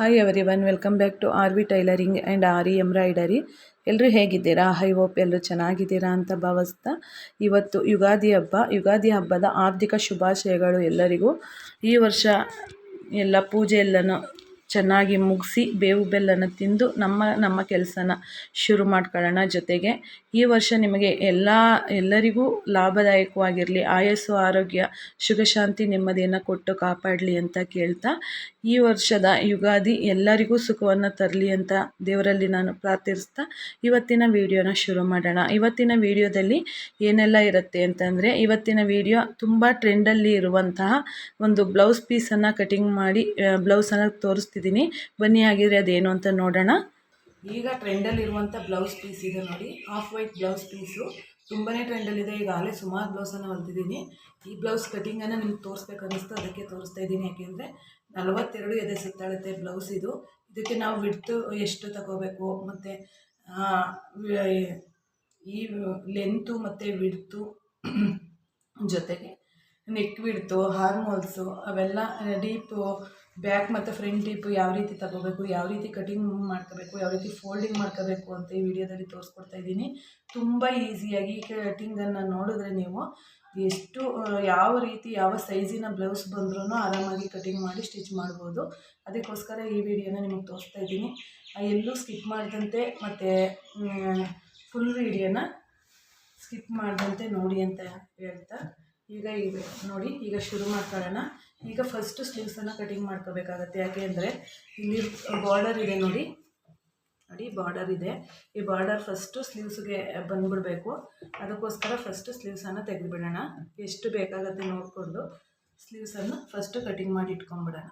Hi everyone welcome back to R V tailoring and R E embroidery ಎಲ್ಲರೂ ಹೇಗಿದ್ದೀರಾ? High hope ಎಲ್ಲರೂ ಚೆನ್ನಾಗಿದ್ದೀರಾ ಅಂತ ಭಾವಿಸ್ತಾ ಇವತ್ತು ಯುಗಾದಿ ಹಬ್ಬ. ಯುಗಾದಿ ಹಬ್ಬದ ಆರ್ಥಿಕ ಶುಭಾಶಯಗಳು ಎಲ್ಲರಿಗೂ. ಈ ವರ್ಷ ಎಲ್ಲ ಪೂಜೆ ಎಲ್ಲನೂ ಚೆನ್ನಾಗಿ ಮುಗಿಸಿ ಬೇವು ಬೆಲ್ಲನ ತಿಂದು ನಮ್ಮ ನಮ್ಮ ಕೆಲಸನ ಶುರು ಮಾಡ್ಕೊಳ್ಳೋಣ ಜೊತೆಗೆ. ಈ ವರ್ಷ ನಿಮಗೆ ಎಲ್ಲ, ಎಲ್ಲರಿಗೂ ಲಾಭದಾಯಕವಾಗಿರಲಿ, ಆಯಸ್ಸು, ಆರೋಗ್ಯ ಸುಖಶಾಂತಿ ನೆಮ್ಮದಿಯನ್ನು ಕೊಟ್ಟು ಕಾಪಾಡಲಿ ಅಂತ ಕೇಳ್ತಾ, ಈ ವರ್ಷದ ಯುಗಾದಿ ಎಲ್ಲರಿಗೂ ಸುಖವನ್ನು ತರಲಿ ಅಂತ ದೇವರಲ್ಲಿ ನಾನು ಪ್ರಾರ್ಥಿಸ್ತಾ, ಇವತ್ತಿನ ವಿಡಿಯೋನ ಶುರು ಮಾಡೋಣ. ಇವತ್ತಿನ ವಿಡಿಯೋದಲ್ಲಿ ಏನೆಲ್ಲ ಇರುತ್ತೆ ಅಂತಂದರೆ, ಇವತ್ತಿನ ವಿಡಿಯೋ ತುಂಬ ಟ್ರೆಂಡಲ್ಲಿ ಇರುವಂತಹ ಒಂದು ಬ್ಲೌಸ್ ಪೀಸನ್ನು ಕಟಿಂಗ್ ಮಾಡಿ ಬ್ಲೌಸನ್ನು ತೋರಿಸ್ತಿದ್ದೀನಿ ಬನ್ನಿ ಆಗಿದ್ರೆ ಅದೇನು ಅಂತ ನೋಡೋಣ. ಈಗ ಟ್ರೆಂಡಲ್ಲಿರುವಂಥ ಬ್ಲೌಸ್ ಪೀಸ್ ಇದೆ ನೋಡಿ. ಆಫ್ ವೈಟ್ ಬ್ಲೌಸ್ ಪೀಸು ತುಂಬಾ ಟ್ರೆಂಡಲ್ಲಿದೆ ಈಗಾಗಲೇ ಸುಮಾರು ಬ್ಲೌಸನ್ನು ಹೊಲ್ತಿದ್ದೀನಿ ಈ ಬ್ಲೌಸ್ ಕಟಿಂಗನ್ನು ನಿಮ್ಗೆ ತೋರಿಸ್ಬೇಕು ಅನ್ನಿಸ್ತು. ಅದಕ್ಕೆ ತೋರಿಸ್ತಾ ಇದ್ದೀನಿ. ಯಾಕೆಂದರೆ ನಲವತ್ತೆರಡು ಎದೆ ಸುತ್ತಾಳುತ್ತೆ ಬ್ಲೌಸ್ ಇದು. ಇದಕ್ಕೆ ನಾವು ವಿಡ್ತು ಎಷ್ಟು ತಗೋಬೇಕು? ಮತ್ತು ಈ ಲೆಂತು ಮತ್ತು ವಿಡ್ತು ಜೊತೆಗೆ ನೆಕ್ ವಿಡ್ತು ಹಾರ್ಮೋಲ್ಸು ಅವೆಲ್ಲ ಡೀಪು ಬ್ಯಾಕ್ ಮತ್ತು ಫ್ರಂಟ್ ಟಿಪ್ ಯಾವ ರೀತಿ ತಗೋಬೇಕು, ಯಾವ ರೀತಿ ಕಟಿಂಗ್ ಮಾಡ್ಕೋಬೇಕು, ಯಾವ ರೀತಿ ಫೋಲ್ಡಿಂಗ್ ಮಾಡ್ಕೋಬೇಕು ಅಂತ ಈ ವಿಡಿಯೋದಲ್ಲಿ ತೋರಿಸ್ಕೊಡ್ತಾ ಇದ್ದೀನಿ. ತುಂಬ ಈಸಿಯಾಗಿ ಕಟಿಂಗನ್ನು ನೋಡಿದ್ರೆ ನೀವು ಎಷ್ಟು ಯಾವ ರೀತಿ, ಯಾವ ಸೈಜಿನ ಬ್ಲೌಸ್ ಬಂದ್ರೂ ಆರಾಮಾಗಿ ಕಟಿಂಗ್ ಮಾಡಿ ಸ್ಟಿಚ್ ಮಾಡ್ಬೋದು. ಅದಕ್ಕೋಸ್ಕರ ಈ ವಿಡಿಯೋನ ನಿಮಗೆ ತೋರಿಸ್ತಾ ಇದ್ದೀನಿ. ಎಲ್ಲೂ ಸ್ಕಿಪ್ ಮಾಡಿದಂತೆ ಮತ್ತು ಫುಲ್ ವಿಡಿಯೋನ ಸ್ಕಿಪ್ ಮಾಡಿದಂತೆ ನೋಡಿ ಅಂತ ಹೇಳ್ತಾ. ಈಗ ಈಗ ನೋಡಿ, ಈಗ ಶುರು ಮಾಡ್ಕೊಳ್ಳೋಣ. ಈಗ ಫಸ್ಟು ಸ್ಲೀವ್ಸನ್ನು ಕಟಿಂಗ್ ಮಾಡ್ಕೋಬೇಕಾಗತ್ತೆ. ಯಾಕೆ ಅಂದರೆ ಇಲ್ಲಿ ಬಾರ್ಡರ್ ಇದೆ ನೋಡಿ. ನೋಡಿ ಬಾರ್ಡರ್ ಇದೆ. ಈ ಬಾರ್ಡರ್ ಫಸ್ಟು ಸ್ಲೀವ್ಸ್ಗೆ ಬಂದ್ಬಿಡಬೇಕು. ಅದಕ್ಕೋಸ್ಕರ ಫಸ್ಟು ಸ್ಲೀವ್ಸನ್ನು ತೆಗೆದುಬಿಡೋಣ. ಎಷ್ಟು ಬೇಕಾಗುತ್ತೆ ನೋಡಿಕೊಂಡು ಸ್ಲೀವ್ಸನ್ನು ಫಸ್ಟು ಕಟಿಂಗ್ ಮಾಡಿ ಇಟ್ಕೊಂಡ್ಬಿಡೋಣ.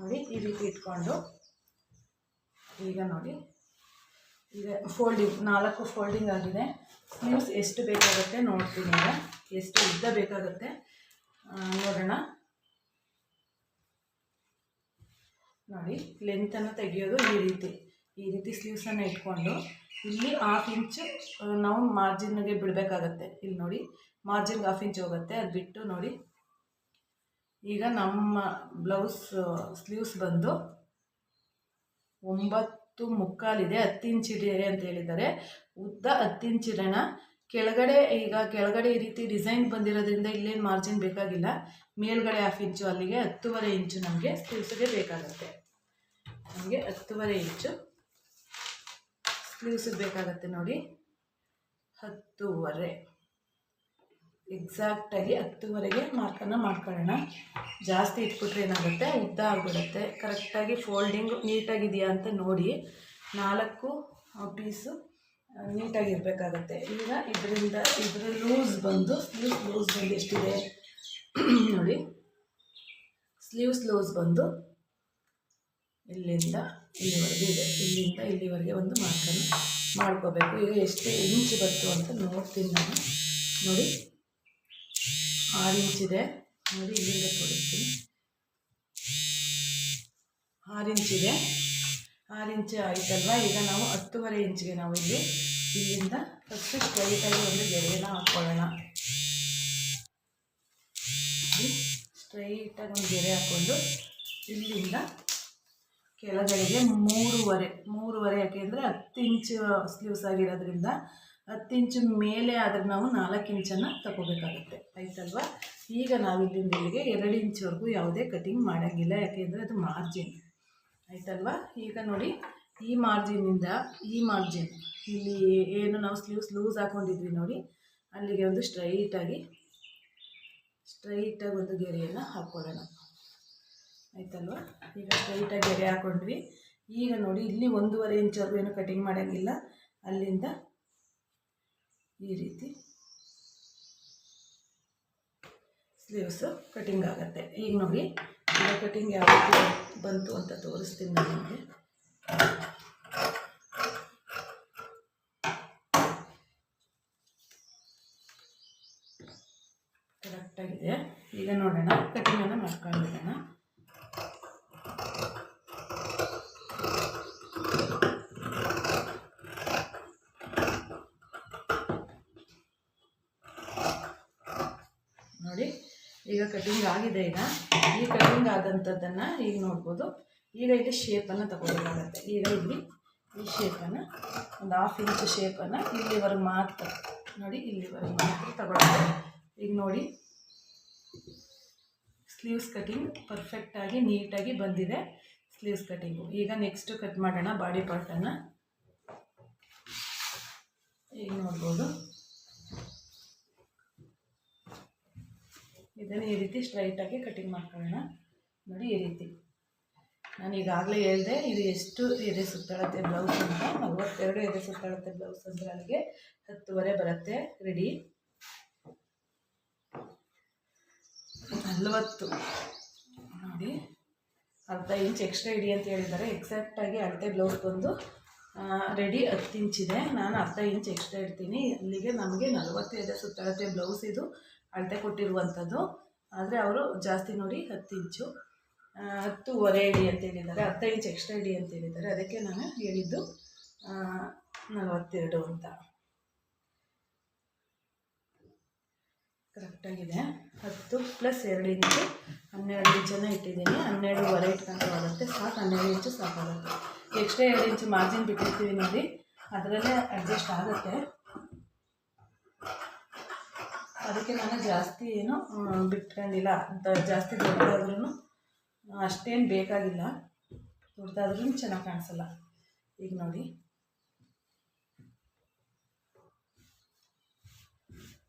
ನೋಡಿ, ಈ ರೀತಿ ಇಟ್ಕೊಂಡು ಈಗ ನೋಡಿ. ಈಗ ಫೋಲ್ಡಿಂಗ್ ನಾಲ್ಕು ಫೋಲ್ಡಿಂಗ್ ಆಗಿದೆ. ಸ್ಲೀವ್ಸ್ ಎಷ್ಟು ಬೇಕಾಗುತ್ತೆ ನೋಡ್ತೀನಿ ಈಗ. ಎಷ್ಟು ಉದ್ದ ಬೇಕಾಗುತ್ತೆ ನೋಡೋಣ. ನೋಡಿ ಲೆಂತನ್ನು ತೆಗೆಯೋದು ಈ ರೀತಿ. ಈ ರೀತಿ ಸ್ಲೀವ್ಸನ್ನು ಇಟ್ಕೊಂಡು ಇಲ್ಲಿ ಹಾಫ್ ಇಂಚು ನಾವು ಮಾರ್ಜಿನ್ಗೆ ಬಿಡಬೇಕಾಗತ್ತೆ. ಇಲ್ಲಿ ನೋಡಿ ಮಾರ್ಜಿನ್ಗೆ ಹಾಫ್ ಇಂಚ್ ಹೋಗುತ್ತೆ. ಅದು ಬಿಟ್ಟು ನೋಡಿ, ಈಗ ನಮ್ಮ ಬ್ಲೌಸ್ ಸ್ಲೀವ್ಸ್ ಬಂದು ಒಂಬತ್ತು ಮುಕ್ಕಾಲಿದೆ, ಹತ್ತು ಅಂತ ಹೇಳಿದ್ದಾರೆ. ಉದ್ದ ಹತ್ತು ಇಂಚಿಡೋಣ ಕೆಳಗಡೆ, ಈಗ ಕೆಳಗಡೆ ಈ ರೀತಿ ಡಿಸೈನ್ ಬಂದಿರೋದ್ರಿಂದ ಇಲ್ಲೇನು ಮಾರ್ಜಿನ್ ಬೇಕಾಗಿಲ್ಲ. ಮೇಲ್ಗಡೆ ಹಾಫ್ ಇಂಚು ಅಲ್ಲಿಗೆ ಹತ್ತುವರೆ ಇಂಚು ನಮಗೆ ಸ್ಲೀವ್ಸ್ಗೆ ಬೇಕಾಗುತ್ತೆ. ನಮಗೆ ಹತ್ತುವರೆ ಇಂಚು ಸ್ಲೀವ್ಸಿಗೆ ಬೇಕಾಗುತ್ತೆ ನೋಡಿ. ಹತ್ತೂವರೆ. ಎಕ್ಸಾಕ್ಟಾಗಿ ಹತ್ತುವರೆಗೆ ಮಾರ್ಕನ್ನು ಮಾಡ್ಕೊಳ್ಳೋಣ. ಜಾಸ್ತಿ ಇಟ್ಬಿಟ್ರೆ ಏನಾಗುತ್ತೆ? ಉದ್ದ ಆಗಿಬಿಡುತ್ತೆ. ಕರೆಕ್ಟಾಗಿ ಫೋಲ್ಡಿಂಗು ನೀಟಾಗಿದೆಯಾ ಅಂತ ನೋಡಿ. ನಾಲ್ಕು ಪೀಸು ನೀಟಾಗಿರಬೇಕಾಗತ್ತೆ ಈಗ ಇದರಿಂದ ಇದರ ಲೂಸ್ ಬಂದು ಸ್ಲೀವ್ಸ್ ಲೂಸ್ ಬಂದು ಎಷ್ಟಿದೆ? ನೋಡಿ. ಸ್ಲೀವ್ಸ್ ಲೂಸ್ ಬಂದು ಇಲ್ಲಿಂದ ಇಲ್ಲಿವರೆಗೆ ಇದೆ. ಇಲ್ಲಿಂದ ಇಲ್ಲಿವರೆಗೆ ಒಂದು ಮಾರ್ಕನ್ನು ಮಾಡ್ಕೋಬೇಕು. ಈಗ ಎಷ್ಟು ಇಂಚ್ ಬರ್ತು ಅಂತ ನೋಡ್ತೀನಿ ನಾನು. ನೋಡಿ. ಆರು ಇಂಚಿದೆ ನೋಡಿ, ಇಲ್ಲಿಂದ ತೋರಿಸ್ತೀನಿ. ಆರು ಇಂಚಿದೆ ಆರು ಇಂಚು ಆಯ್ತಲ್ವ ಈಗ ನಾವು ಹತ್ತುವರೆ ಇಂಚಿಗೆ ನಾವು ಇಲ್ಲಿ, ಇಲ್ಲಿಂದ ಫಸ್ಟು ಸ್ಟ್ರೈಟಾಗಿ ಒಂದು ಗೆರೆಯನ್ನು ಹಾಕ್ಕೊಳ್ಳೋಣ ಸ್ಟ್ರೈಟಾಗಿ ಒಂದು ಗೆರೆ ಹಾಕ್ಕೊಂಡು ಇಲ್ಲಿಂದ ಕೆಳಗಡೆಗೆ ಮೂರುವರೆ ಮೂರುವರೆ ಯಾಕೆಂದರೆ ಹತ್ತು ಇಂಚು ಸ್ಲೀವ್ಸ್ ಆಗಿರೋದ್ರಿಂದ ಹತ್ತು ಇಂಚು ಮೇಲೆ ಆದರೆ ನಾವು ನಾಲ್ಕು ಇಂಚನ್ನು ತಗೋಬೇಕಾಗುತ್ತೆ. ಆಯ್ತಲ್ವ? ಈಗ ನಾವು ಇಲ್ಲಿಂದ ಇಲ್ಲಿಗೆ ಎರಡು ಇಂಚ್ವರೆಗೂ ಯಾವುದೇ ಕಟಿಂಗ್ ಮಾಡೋಂಗಿಲ್ಲ. ಯಾಕೆಂದರೆ ಅದು ಮಾರ್ಜಿನ್ ಆಯ್ತಲ್ವ? ಈಗ ನೋಡಿ, ಈ ಮಾರ್ಜಿನಿಂದ ಈ ಮಾರ್ಜಿನ್ ಇಲ್ಲಿ ಏನು ನಾವು ಸ್ಲೀವ್ಸ್ ಲೂಸ್ ಹಾಕೊಂಡಿದ್ವಿ ನೋಡಿ, ಅಲ್ಲಿಗೆ ಒಂದು ಸ್ಟ್ರೈಟಾಗಿ ಸ್ಟ್ರೈಟಾಗಿ ಒಂದು ಗೆರೆಯನ್ನು ಹಾಕ್ಕೊಳ್ಳೋಣ. ಆಯ್ತಲ್ವ? ಈಗ ಸ್ಟ್ರೈಟಾಗಿ ಗೆರೆ ಹಾಕ್ಕೊಂಡ್ವಿ ಈಗ ನೋಡಿ, ಇಲ್ಲಿ ಒಂದೂವರೆ ಇಂಚವರೆಗೂ ಏನು ಕಟಿಂಗ್ ಮಾಡೋಂಗಿಲ್ಲ. ಅಲ್ಲಿಂದ ಈ ರೀತಿ ಸ್ಲೀವ್ಸು ಕಟಿಂಗ್ ಆಗುತ್ತೆ. ಈಗ ನೋಡಿ ಈಗ ಕಟಿಂಗ್ ಯಾವ ಬಂತು ಅಂತ ತೋರಿಸ್ತೀನಿ ನಾನು ನಿಮಗೆ ಕರೆಕ್ಟಾಗಿದೆ ಈಗ ನೋಡೋಣ ಕಟಿಂಗನ್ನು ಮಾಡ್ಕೊಂಡಿರೋಣ ನೋಡಿ ಈಗ ಕಟಿಂಗ್ ಆಗಿದೆ ಈಗ. ಈ ಕಟಿಂಗ್ ಆದಂಥದ್ದನ್ನು ಈಗ ನೋಡ್ಬೋದು. ಈಗ ಇಲ್ಲಿ ಶೇಪನ್ನು ತಗೋಬೇಕಾಗತ್ತೆ. ಈಗ ಇಲ್ಲಿ ಈ ಶೇಪನ್ನು ಒಂದು ಹಾಫ್ ಇಂಚ್ ಶೇಪನ್ನು ಇಲ್ಲಿವರೆಗೆ ಮಾತ್ರ ನೋಡಿ ಇಲ್ಲಿವರೆಗೆ ಮಾತ್ರ ತಗೊಳ್ತಾರೆ ಈಗ ನೋಡಿ ಸ್ಲೀವ್ಸ್ ಕಟಿಂಗ್ ಪರ್ಫೆಕ್ಟಾಗಿ ನೀಟಾಗಿ ಬಂದಿದೆ ಸ್ಲೀವ್ಸ್ ಕಟಿಂಗು ಈಗ ನೆಕ್ಸ್ಟು ಕಟ್ ಮಾಡೋಣ ಬಾಡಿ ಪಾರ್ಟನ್ನು ಈಗ ನೋಡ್ಬೋದು. ಇದನ್ನು ಈ ರೀತಿ ಸ್ಟ್ರೈಟಾಗಿ ಕಟಿಂಗ್ ಮಾಡ್ಕೊಳ್ಳೋಣ. ನೋಡಿ ಈ ರೀತಿ. ನಾನು ಈಗಾಗಲೇ ಹೇಳಿದೆ, ಇದು ಎಷ್ಟು ಎದೆ ಸುತ್ತಳತೆ ಬ್ಲೌಸ್ ಅಂತ. ನಲ್ವತ್ತೆರಡು ಎದೆ ಸುತ್ತಳತೆ ಬ್ಲೌಸ್ ಅಂದರೆ ಅಲ್ಲಿಗೆ ಹತ್ತುವರೆ ಬರುತ್ತೆ. ರೆಡಿ ನಲವತ್ತು. ನೋಡಿ, ಅರ್ಧ ಇಂಚ್ ಎಕ್ಸ್ಟ್ರಾ ಇಡಿ ಅಂತ ಹೇಳಿದ್ದಾರೆ. ಎಕ್ಸಾಕ್ಟಾಗಿ ಅಳತೆ ಬ್ಲೌಸ್ ಬಂದು ರೆಡಿ ಹತ್ತು ಇಂಚಿದೆ ನಾನು ಅರ್ಧ ಇಂಚ್ ಎಕ್ಸ್ಟ್ರಾ ಇಡ್ತೀನಿ. ಅಲ್ಲಿಗೆ ನಮಗೆ ನಲವತ್ತು ಎದೆ ಸುತ್ತಳತೆ ಬ್ಲೌಸ್ ಇದು ಅಳತೆ ಕೊಟ್ಟಿರುವಂಥದ್ದು. ಆದರೆ ಅವರು ಜಾಸ್ತಿ ನೋಡಿ ಹತ್ತು ಇಂಚು ಹತ್ತೂವರೆ ಇಡಿ ಅಂತ ಹೇಳಿದ್ದಾರೆ, ಹತ್ತು ಇಂಚ್ ಎಕ್ಸ್ಟ್ರಾ ಇಡಿ ಅಂತ ಹೇಳಿದ್ದಾರೆ. ಅದಕ್ಕೆ ನಾನು ಹೇಳಿದ್ದು ನಲವತ್ತೆರಡು ಅಂತ. ಕರೆಕ್ಟಾಗಿದೆ ಹತ್ತು ಪ್ಲಸ್ ಎರಡು ಇಂಚು, ಹನ್ನೆರಡು ಇಂಚನ್ನು ಇಟ್ಟಿದ್ದೀನಿ. ಹನ್ನೆರಡುವರೆ ಇಟ್ಕೊಂಡು ಆಗುತ್ತೆ ಸಾಕು, ಹನ್ನೆರಡು ಇಂಚು ಸಾಕಾಗುತ್ತೆ. ಎಕ್ಸ್ಟ್ರಾ ಎರಡು ಇಂಚು ಮಾರ್ಜಿನ್ ಬಿಟ್ಟಿರ್ತೀವಿ ನೋಡಿ, ಅದರಲ್ಲೇ ಅಡ್ಜಸ್ಟ್ ಆಗುತ್ತೆ. ಅದಕ್ಕೆ ನಾನು ಜಾಸ್ತಿ ಏನು ಬಿಟ್ಕೊಂಡಿಲ್ಲ. ಜಾಸ್ತಿ ದೊಡ್ಡದಾದ್ರೂ ಅಷ್ಟೇನು ಬೇಕಾಗಿಲ್ಲ. ದೊಡ್ಡದಾದ್ರೂ ಚೆನ್ನಾಗಿ ಕಾಣಿಸಲ್ಲ. ಈಗ ನೋಡಿ.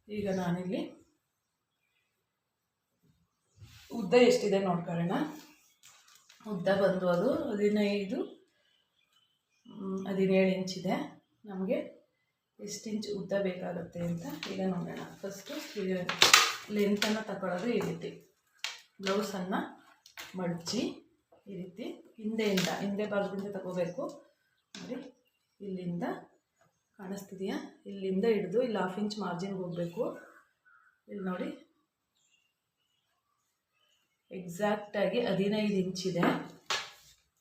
ಈಗ ನಾನಿಲ್ಲಿ ಉದ್ದ ಎಷ್ಟಿದೆ ನೋಡ್ಕೊಳ್ಳೋಣ ಉದ್ದ ಬಂದು ಅದು ಹದಿನೈದು ಹದಿನೇಳು ಇಂಚಿದೆ. ನಮಗೆ ಎಷ್ಟು ಇಂಚ್ ಉದ್ದ ಬೇಕಾಗುತ್ತೆ ಅಂತ ಈಗ ನೋಡೋಣ. ಫಸ್ಟು ಲೆಂತನ್ನು ತಗೊಳ್ಳೋದು ಈ ರೀತಿ. ಬ್ಲೌಸನ್ನು ಮಡಚಿ ಈ ರೀತಿ ಹಿಂದೆಯಿಂದ, ಹಿಂದೆ ಭಾಗದಿಂದ ತಗೋಬೇಕು. ನೋಡಿ, ಇಲ್ಲಿಂದ ಕಾಣಿಸ್ತಿದೆಯಾ? ಇಲ್ಲಿಂದ ಹಿಡಿದು ಇಲ್ಲಿ ಹಾಫ್ ಇಂಚ್ ಮಾರ್ಜಿನ್ಗೆ ಹೋಗಬೇಕು. ಇಲ್ಲಿ ನೋಡಿ ಎಕ್ಸಾಕ್ಟಾಗಿ ಹದಿನೈದು ಇದೆ.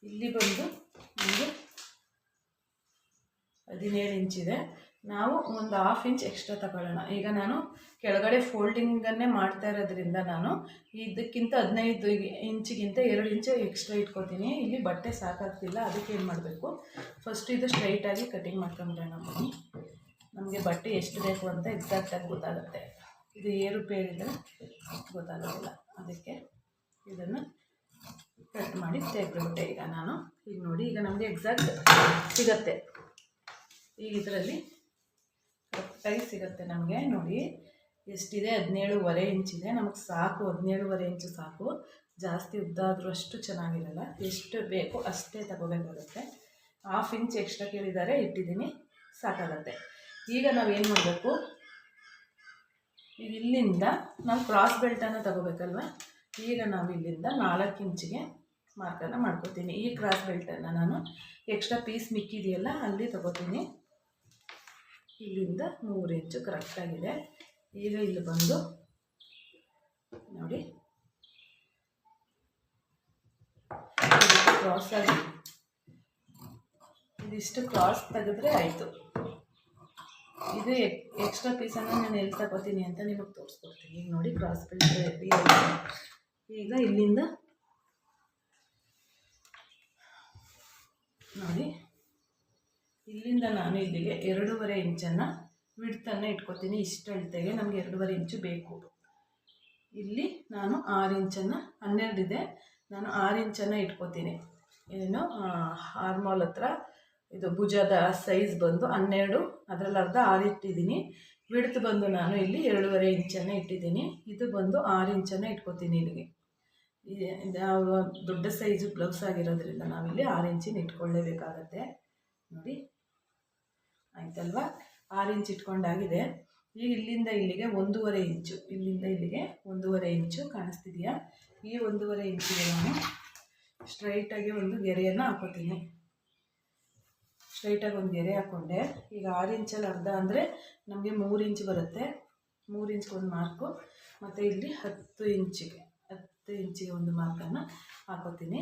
ಇಲ್ಲಿ ಬಂದು ನಮಗೆ ಹದಿನೇಳು ಇಂಚಿದೆ ನಾವು ಒಂದು ಹಾಫ್ ಇಂಚ್ ಎಕ್ಸ್ಟ್ರಾ ತಗೊಳ್ಳೋಣ. ಈಗ ನಾನು ಕೆಳಗಡೆ ಫೋಲ್ಡಿಂಗನ್ನೇ ಮಾಡ್ತಾ ಇರೋದ್ರಿಂದ ನಾನು ಇದಕ್ಕಿಂತ ಹದಿನೈದು ಇಂಚಿಗಿಂತ ಎರಡು ಇಂಚು ಎಕ್ಸ್ಟ್ರಾ ಇಟ್ಕೋತೀನಿ ಇಲ್ಲಿ ಬಟ್ಟೆ ಸಾಕಾಗ್ತಿಲ್ಲ, ಅದಕ್ಕೆ ಏನು ಮಾಡಬೇಕು? ಫಸ್ಟ್ ಇದು ಸ್ಟ್ರೈಟಾಗಿ ಕಟಿಂಗ್ ಮಾಡ್ಕೊಂಬಿಡೋಣ. ನಮಗೆ ಬಟ್ಟೆ ಎಷ್ಟು ಬೇಕು ಅಂತ ಎಕ್ಸಾಕ್ಟಾಗಿ ಗೊತ್ತಾಗುತ್ತೆ. ಇದು ಏರುಪೇರಿದ್ರೆ ಗೊತ್ತಾಗೋದಿಲ್ಲ. ಅದಕ್ಕೆ ಇದನ್ನು ಕಟ್ ಮಾಡಿ ತೆಗೆದುಬಿಟ್ಟೆ ಈಗ ನಾನು. ಈಗ ನೋಡಿ, ಈಗ ನಮಗೆ ಎಕ್ಸಾಕ್ಟ್ ಸಿಗತ್ತೆ. ಈಗ ಇದರಲ್ಲಿ ಕರೆಕ್ಟಾಗಿ ಸಿಗುತ್ತೆ ನಮಗೆ, ನೋಡಿ. ಎಷ್ಟಿದೆ? ಹದಿನೇಳುವರೆ ಇಂಚಿದೆ ನಮಗೆ ಸಾಕು ಹದಿನೇಳುವರೆ ಇಂಚು ಸಾಕು. ಜಾಸ್ತಿ ಉದ್ದ ಆದರೂ ಅಷ್ಟು ಚೆನ್ನಾಗಿರಲ್ಲ. ಎಷ್ಟು ಬೇಕು ಅಷ್ಟೇ ತಗೋಬೇಕಾಗುತ್ತೆ ಹಾಫ್ ಇಂಚ್ ಎಕ್ಸ್ಟ್ರಾ ಕೇಳಿದ್ದಾರೆ ಇಟ್ಟಿದ್ದೀನಿ ಸಾಕಾಗತ್ತೆ. ಈಗ ನಾವೇನು ಮಾಡಬೇಕು? ಇಲ್ಲಿಂದ ನಾವು ಕ್ರಾಸ್ ಬೆಲ್ಟನ್ನು ತಗೋಬೇಕಲ್ವ? ಈಗ ನಾವು ಇಲ್ಲಿಂದ ನಾಲ್ಕು ಇಂಚಿಗೆ ಮಾರ್ಕನ್ನು ಮಾಡ್ಕೋತೀನಿ. ಈ ಕ್ರಾಸ್ ಬೆಲ್ಟನ್ನು ನಾನು ಎಕ್ಸ್ಟ್ರಾ ಪೀಸ್ ಮಿಕ್ಕಿದೆಯಲ್ಲ, ಅಲ್ಲಿ ತಗೋತೀನಿ. ಇಲ್ಲಿಂದ ಮೂರು ಇಂಚು ಕರೆಕ್ಟಾಗಿದೆ ಈಗ ಇಲ್ಲಿ ಬಂದು ನೋಡಿ. ಕ್ರಾಸ್ ಆಗಿ. ಇದಿಷ್ಟು ಕ್ರಾಸ್ ತೆಗೆದ್ರೆ ಆಯಿತು. ಇದು ಎಕ್ಸ್ಟ್ರಾ ಪೀಸನ್ನು ನಾನು ಎಲ್ಲಿ ತಗೋತೀನಿ ಅಂತ ನಿಮಗೆ ತೋರಿಸ್ಕೊಡ್ತೀನಿ. ಈಗ ನೋಡಿ ಕ್ರಾಸ್ ಪೀಸ್ ಈಗ ಇಲ್ಲಿಂದ ನೋಡಿ. ಇಲ್ಲಿಂದ ನಾನು ಇಲ್ಲಿಗೆ ಎರಡೂವರೆ ಇಂಚನ್ನು ವಿಡ್ತನ್ನು ಇಟ್ಕೊತೀನಿ. ಇಷ್ಟು ಅಳತೆಗೆ ನಮಗೆ ಎರಡೂವರೆ ಇಂಚು ಬೇಕು. ಇಲ್ಲಿ ನಾನು ಆರು ಇಂಚನ್ನು ಹನ್ನೆರಡಿದೆ ನಾನು ಆರು ಇಂಚನ್ನು ಇಟ್ಕೊತೀನಿ. ಏನು ಹಾರ್ಮೋಲ್ ಹತ್ರ ಇದು ಭುಜದ ಸೈಜ್ ಬಂದು ಹನ್ನೆರಡು, ಅದರಲ್ಲಿ ಅರ್ಧ ಆರು ಇಟ್ಟಿದ್ದೀನಿ. ವಿಡ್ತ್ ಬಂದು ನಾನು ಇಲ್ಲಿ ಎರಡೂವರೆ ಇಂಚನ್ನು ಇಟ್ಟಿದ್ದೀನಿ. ಇದು ಬಂದು ಆರು ಇಂಚನ್ನು ಇಟ್ಕೊತೀನಿ ಇಲ್ಲಿಗೆ. ದೊಡ್ಡ ಸೈಜು ಬ್ಲೌಸ್ ಆಗಿರೋದ್ರಿಂದ ನಾವಿಲ್ಲಿ ಆರು ಇಂಚಿನ ಇಟ್ಕೊಳ್ಳೇಬೇಕಾಗತ್ತೆ. ನೋಡಿ. ಆಯ್ತಲ್ವಾ? ಆರು ಇಂಚ್ ಇಟ್ಕೊಂಡಾಗಿದೆ. ಈಗ ಇಲ್ಲಿಂದ ಇಲ್ಲಿಗೆ ಒಂದೂವರೆ ಇಂಚು. ಇಲ್ಲಿಂದ ಇಲ್ಲಿಗೆ ಒಂದೂವರೆ ಇಂಚು ಕಾಣಿಸ್ತಿದೆಯಾ? ಈ ಒಂದೂವರೆ ಇಂಚಿಗೆ ನಾನು ಸ್ಟ್ರೈಟಾಗಿ ಒಂದು ಗೆರೆಯನ್ನು ಹಾಕೋತೀನಿ. ಸ್ಟ್ರೈಟಾಗಿ ಒಂದು ಗೆರೆ ಹಾಕ್ಕೊಂಡೆ ಈಗ ಆರು ಇಂಚಲ್ಲಿ ಅರ್ಧ ಅಂದರೆ ನಮಗೆ ಮೂರು ಇಂಚ್ ಬರುತ್ತೆ. ಮೂರು ಇಂಚ್ಗೆ ಒಂದು ಮಾರ್ಕು. ಮತ್ತು ಇಲ್ಲಿ ಹತ್ತು ಇಂಚಿಗೆ ಹತ್ತು ಇಂಚಿಗೆ ಒಂದು ಮಾರ್ಕನ್ನು ಹಾಕೋತೀನಿ.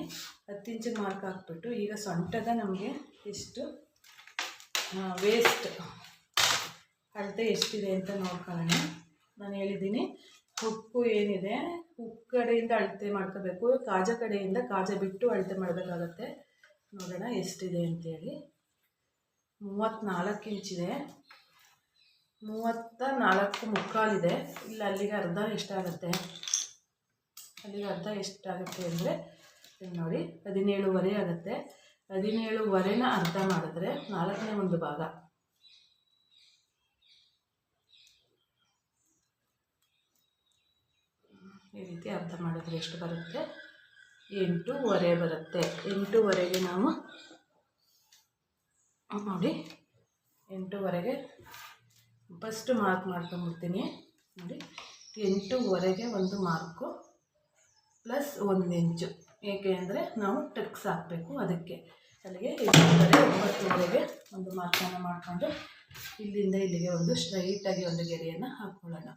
ಹತ್ತು ಇಂಚಿಗೆ ಮಾರ್ಕ್ ಹಾಕ್ಬಿಟ್ಟು ಈಗ ಸೊಂಟದ ನಮಗೆ ಎಷ್ಟು? ವೇಸ್ಟ್ ಅಳತೆ ಎಷ್ಟಿದೆ ಅಂತ ನೋಡ್ಕೊಳ್ಳೋಣ. ನಾನು ಹೇಳಿದ್ದೀನಿ ಹುಕ್ಕು ಏನಿದೆ, ಉಪ್ಪು ಕಡೆಯಿಂದ ಅಳತೆ ಮಾಡ್ಕೋಬೇಕು. ಕಾಜ ಕಡೆಯಿಂದ ಕಾಜ ಬಿಟ್ಟು ಅಳತೆ ಮಾಡಬೇಕಾಗತ್ತೆ. ನೋಡೋಣ ಎಷ್ಟಿದೆ ಅಂತೇಳಿ. ಮೂವತ್ತ್ನಾಲ್ಕು ಇಂಚಿದೆ ಮೂವತ್ತ ನಾಲ್ಕು ಮುಕ್ಕಾಲಿದೆ. ಇಲ್ಲ, ಅಲ್ಲಿಗೆ ಅರ್ಧ ಎಷ್ಟಾಗುತ್ತೆ? ಅಲ್ಲಿಗೆ ಅರ್ಧ ಎಷ್ಟಾಗುತ್ತೆ ಅಂದರೆ, ನೋಡಿ, ಹದಿನೇಳುವರೆ ಆಗುತ್ತೆ. ಹದಿನೇಳುವರೆನ ಅರ್ಧ ಮಾಡಿದ್ರೆ ನಾಲ್ಕನೇ ಒಂದು ಭಾಗ. ಈ ರೀತಿ ಅರ್ಧ ಮಾಡಿದ್ರೆ ಎಷ್ಟು ಬರುತ್ತೆ? ಎಂಟೂವರೆ ಬರುತ್ತೆ. ಎಂಟೂವರೆಗೆ ನಾವು ನೋಡಿ ಎಂಟೂವರೆಗೆ ಫಸ್ಟ್ ಮಾರ್ಕ್ ಮಾಡ್ಕೊಂಡ್ಬಿಡ್ತೀನಿ. ನೋಡಿ ಎಂಟೂವರೆಗೆ ಒಂದು ಮಾರ್ಕು ಪ್ಲಸ್ ಒಂದು ಇಂಚು ಏಕೆ ಅಂದರೆ ನಾವು ಟಕ್ಸ್ ಹಾಕಬೇಕು ಅದಕ್ಕೆ. ಅಲ್ಲಿಗೆ ಇಲ್ಲಿ ಒಂಬತ್ತುವರೆಗೆ ಒಂದು ಮಾರ್ಕನ ಮಾಡಿಕೊಂಡು ಇಲ್ಲಿಂದ ಇಲ್ಲಿಗೆ ಒಂದು ಸ್ಟ್ರೈಟಾಗಿ ಒಂದು ಗೆರೆಯನ್ನು ಹಾಕ್ಕೊಳ್ಳೋಣ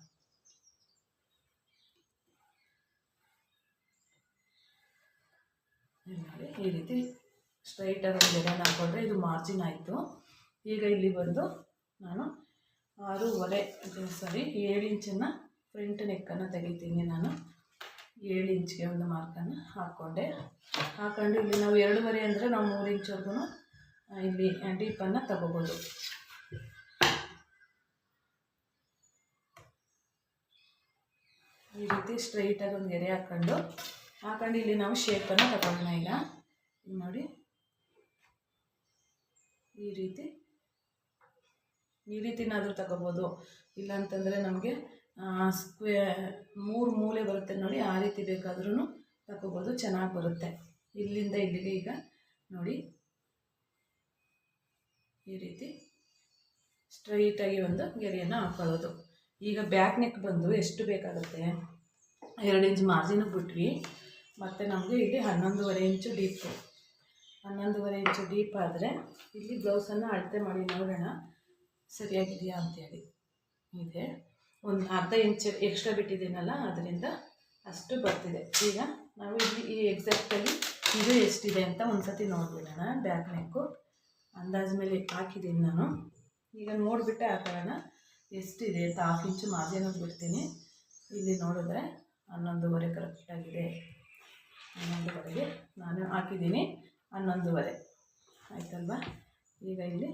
ಈ ರೀತಿ ಸ್ಟ್ರೈಟಾಗಿ ಒಂದು ಗೆರೆಯನ್ನು ಹಾಕ್ಕೊಂಡ್ರೆ ಇದು ಮಾರ್ಜಿನ್ ಆಯಿತು. ಈಗ ಇಲ್ಲಿ ಬಂದು ನಾನು ಆರೂವರೆ ಸಾರಿ ಏಳು ಇಂಚನ್ನು ಫ್ರಂಟ್ ನೆಕ್ಕನ್ನು ತೆಗಿತೀನಿ ನಾನು. ಏಳು ಇಂಚಿಗೆ ಒಂದು ಮಾರ್ಕನ್ನು ಹಾಕ್ಕೊಂಡೆ ಹಾಕ್ಕೊಂಡು ಇಲ್ಲಿ ನಾವು ಎರಡೂವರೆ ಅಂದರೆ ನಾವು ಮೂರು ಇಂಚ್ವರೆಗೂ ಇಲ್ಲಿ ಡೀಪನ್ನು ತಗೋಬೋದು. ಈ ರೀತಿ ಸ್ಟ್ರೈಟಾಗಿ ಒಂದು ಗೆರೆ ಹಾಕ್ಕೊಂಡು ಹಾಕೊಂಡು ಇಲ್ಲಿ ನಾವು ಶೇಪನ್ನು ತಗೊಳ್ಳೋಣ ಈಗ. ನೋಡಿ. ಈ ರೀತಿ, ಈ ರೀತಿನಾದರೂ ತಗೋಬೋದು. ಇಲ್ಲಾಂತಂದರೆ ನಮಗೆ ಸ್ಕ್ವೇ ಮೂರು ಮೂಲೆ ಬರುತ್ತೆ ನೋಡಿ, ಆ ರೀತಿ ಬೇಕಾದ್ರೂ ತಗೋಬೋದು ಚೆನ್ನಾಗಿ ಬರುತ್ತೆ. ಇಲ್ಲಿಂದ ಇಲ್ಲಿಗೆ ಈಗ ನೋಡಿ. ಈ ರೀತಿ ಸ್ಟ್ರೈಟಾಗಿ ಒಂದು ಗೆರೆಯನ್ನು ಹಾಕೊಳ್ಳೋದು. ಈಗ ಬ್ಯಾಕ್ ನೆಕ್ ಬಂದು ಎಷ್ಟು ಬೇಕಾಗುತ್ತೆ? ಎರಡು ಇಂಚ್ ಮಾರ್ಜಿನ್ ಬಿಟ್ವಿ. ಮತ್ತು ನಮಗೆ ಇಲ್ಲಿ ಹನ್ನೊಂದುವರೆ ಇಂಚು ಡೀಪು ಹನ್ನೊಂದುವರೆ ಇಂಚು ಡೀಪ್ ಆದರೆ ಇಲ್ಲಿ ಬ್ಲೌಸನ್ನು ಅಳತೆ ಮಾಡಿ ನೋಡೋಣ. ಸರಿಯಾಗಿದೆಯಾ ಅಂತೇಳಿ. ಇದೆ. ಒಂದು ಅರ್ಧ ಇಂಚ್ ಎಕ್ಸ್ಟ್ರಾ ಬಿಟ್ಟಿದ್ದೀನಲ್ಲ, ಅದರಿಂದ ಅಷ್ಟು ಬರ್ತಿದೆ. ಈಗ ನಾವು ಇಲ್ಲಿ ಈ ಎಕ್ಸಾಕ್ಟಲ್ಲಿ ಇದು ಎಷ್ಟಿದೆ ಅಂತ ಒಂದು ಸತಿ ನೋಡ್ಬಿಡೋಣ, ಬ್ಯಾಕ್ ನೆಕ್ಕು ಅಂದಾಜು ಮೇಲೆ ಹಾಕಿದ್ದೀನಿ ನಾನು. ಈಗ ನೋಡಿಬಿಟ್ಟೆ ಹಾಕೋಣ ಎಷ್ಟಿದೆ ಅಂತ ಹಾಫ್ ಇಂಚು ಮಾರ್ಜಿನ್ ಬಿಡ್ತೀನಿ. ಇಲ್ಲಿ ನೋಡಿದ್ರೆ ಹನ್ನೊಂದುವರೆ ಕರೆಕ್ಟಾಗಿದೆ ಹನ್ನೊಂದುವರೆಗೆ ನಾನು ಹಾಕಿದ್ದೀನಿ ಹನ್ನೊಂದುವರೆ. ಆಯ್ತಲ್ವಾ? ಈಗ ಇಲ್ಲಿ,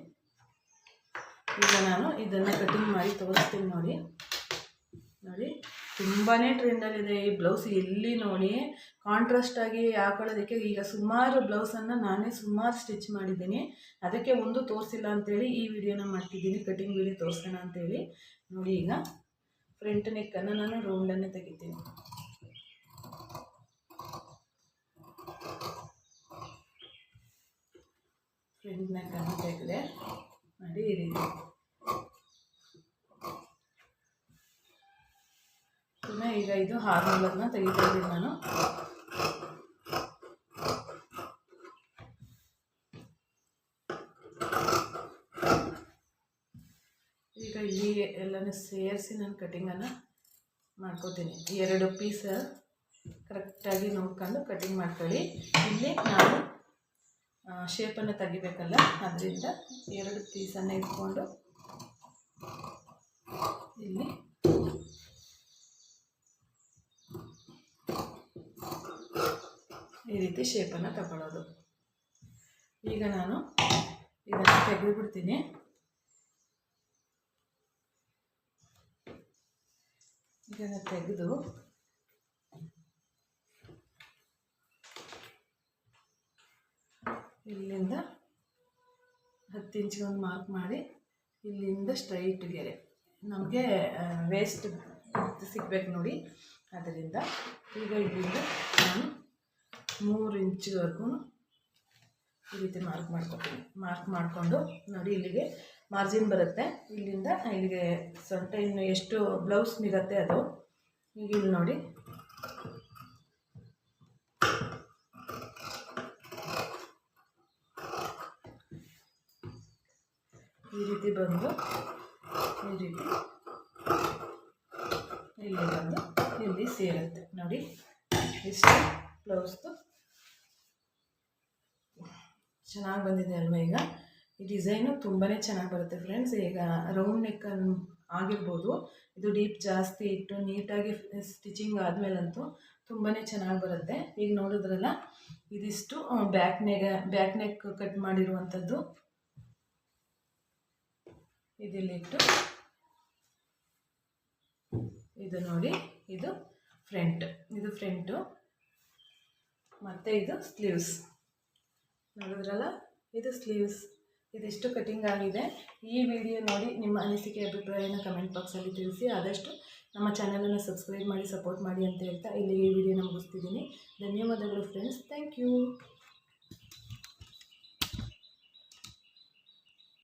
ಈಗ ನಾನು ಇದನ್ನು ಕಟಿಂಗ್ ಮಾಡಿ ತೋರಿಸ್ತೀನಿ ನೋಡಿ. ನೋಡಿ ತುಂಬಾ ಟ್ರೆಂಡಲ್ಲಿದೆ ಈ ಬ್ಲೌಸ್ ಎಲ್ಲಿ ನೋಡಿ ಕಾಂಟ್ರಾಸ್ಟ್ ಆಗಿ ಹಾಕೊಳ್ಳೋದಕ್ಕೆ ಈಗ ಸುಮಾರು ಬ್ಲೌಸನ್ನು ನಾನೇ ಸುಮಾರು ಸ್ಟಿಚ್ ಮಾಡಿದ್ದೀನಿ. ಅದಕ್ಕೆ ಒಂದು ತೋರಿಸಿಲ್ಲ ಅಂತೇಳಿ ಈ ವಿಡಿಯೋನ ಮಾಡ್ತಿದ್ದೀನಿ. ಕಟಿಂಗ್ ವಿಡಿಯೋ ತೋರಿಸೋಣ ಅಂತೇಳಿ. ನೋಡಿ ಈಗ ಫ್ರಂಟ್ ನೆಕ್ಕನ್ನು ನಾನು ರೌಂಡನ್ನೇ ತೆಗಿತೀನಿ. ಫ್ರಂಟ್ ನೆಕ್ಕನ್ನು ತೆಗೆದೆ ಮಾಡಿ ಈ ಈಗ ಇದು ಹಾರ್ಮೋಲನ್ನು ತೆಗಿತಾ ಇದ್ದೀನಿ ನಾನು. ಈಗ ಇಲ್ಲಿ ಎಲ್ಲನೂ ಸೇರಿಸಿ ನಾನು ಕಟಿಂಗನ್ನು ಮಾಡ್ಕೋತೀನಿ. ಎರಡು ಪೀಸ್ ಕರೆಕ್ಟಾಗಿ ನೋಡ್ಕೊಂಡು ಕಟಿಂಗ್ ಮಾಡ್ಕೊಳ್ಳಿ. ಇಲ್ಲಿ ನಾನು ಶೇಪನ್ನು ತೆಗಿಬೇಕಲ್ಲ, ಅದರಿಂದ ಎರಡು ಪೀಸನ್ನು ಇಟ್ಕೊಂಡು ಇಲ್ಲಿ ಈ ರೀತಿ ಶೇಪನ್ನು ತಗೊಳ್ಳೋದು ಈಗ ನಾನು ಇದನ್ನು ತೆಗೆದುಬಿಡ್ತೀನಿ. ಇದನ್ನು ತೆಗೆದು ಇಲ್ಲಿಂದ ಹತ್ತು ಒಂದು ಮಾರ್ಕ್ ಮಾಡಿ ಇಲ್ಲಿಂದ ಸ್ಟ್ರೈಟ್ ಗೆರೆ. ನಮಗೆ ವೇಸ್ಟ್ ಸಿಗ್ಬೇಕು ನೋಡಿ. ಅದರಿಂದ ಈಗ ಇಲ್ಲಿಂದ ನಾನು ಮೂರು ಇಂಚ್ವರೆಗೂ ಈ ರೀತಿ ಮಾರ್ಕ್ ಮಾಡ್ಕೊತೀನಿ. ಮಾರ್ಕ್ ಮಾಡಿಕೊಂಡು ನೋಡಿ ಇಲ್ಲಿಗೆ ಮಾರ್ಜಿನ್ ಬರುತ್ತೆ. ಇಲ್ಲಿಂದ ಇಲ್ಲಿಗೆ ಸೊಂಟ ಇನ್ನು ಎಷ್ಟು ಬ್ಲೌಸ್ ನಿಗತ್ತೆ ಅದು. ಈಗ ಇಲ್ಲಿ ನೋಡಿ. ಈ ರೀತಿ ಬಂದು, ಈ ರೀತಿ ಇಲ್ಲಿ ಬಂದು ಇಲ್ಲಿ ಸೇರುತ್ತೆ. ನೋಡಿ, ಇಷ್ಟು ಬ್ಲೌಸ್ದು ಚೆನ್ನಾಗಿ ಬಂದಿದೆ ಅಲ್ವಾ ಈಗ? ಈ ಡಿಸೈನು ತುಂಬಾ ಚೆನ್ನಾಗಿ ಬರುತ್ತೆ ಫ್ರೆಂಡ್ಸ್. ಈಗ ರೌಂಡ್ ನೆಕ್ ಆಗಿರ್ಬೋದು. ಇದು ಡೀಪ್ ಜಾಸ್ತಿ ಇಟ್ಟು ನೀಟಾಗಿ ಸ್ಟಿಚಿಂಗ್ ಆದಮೇಲಂತೂ ತುಂಬಾ ಚೆನ್ನಾಗಿ ಬರುತ್ತೆ. ಈಗ ನೋಡಿದ್ರಲ್ಲ, ಇದಿಷ್ಟು ಬ್ಯಾಕ್ ನೆಗ, ಬ್ಯಾಕ್ ನೆಕ್ ಕಟ್ ಮಾಡಿರುವಂಥದ್ದು. ಇದಿಲ್ಲಿಟ್ಟು, ಇದು ನೋಡಿ, ಇದು ಫ್ರಂಟ್. ಇದು ಫ್ರಂಟು. ಮತ್ತು ಇದು ಸ್ಲೀವ್ಸ್. ನೋಡಿದ್ರಲ್ಲ? ಇದು ಸ್ಲೀವ್ಸ್ ಇದಿಷ್ಟು ಕಟ್ಟಿಂಗ್ ಆಗಿದೆ. ಈ ವಿಡಿಯೋ ನೋಡಿ ನಿಮ್ಮ ಅನಿಸಿಕೆ, ಅಭಿಪ್ರಾಯನ ಕಮೆಂಟ್ ಬಾಕ್ಸಲ್ಲಿ ತಿಳಿಸಿ. ಆದಷ್ಟು ನಮ್ಮ ಚಾನಲನ್ನು ಸಬ್ಸ್ಕ್ರೈಬ್ ಮಾಡಿ ಸಪೋರ್ಟ್ ಮಾಡಿ ಅಂತ ಹೇಳ್ತಾ ಇಲ್ಲಿಗೆ ಈ ವಿಡಿಯೋನ ಮುಗಿಸ್ತಿದ್ದೀನಿ. ಧನ್ಯವಾದಗಳು ಫ್ರೆಂಡ್ಸ್ ಥ್ಯಾಂಕ್ ಯು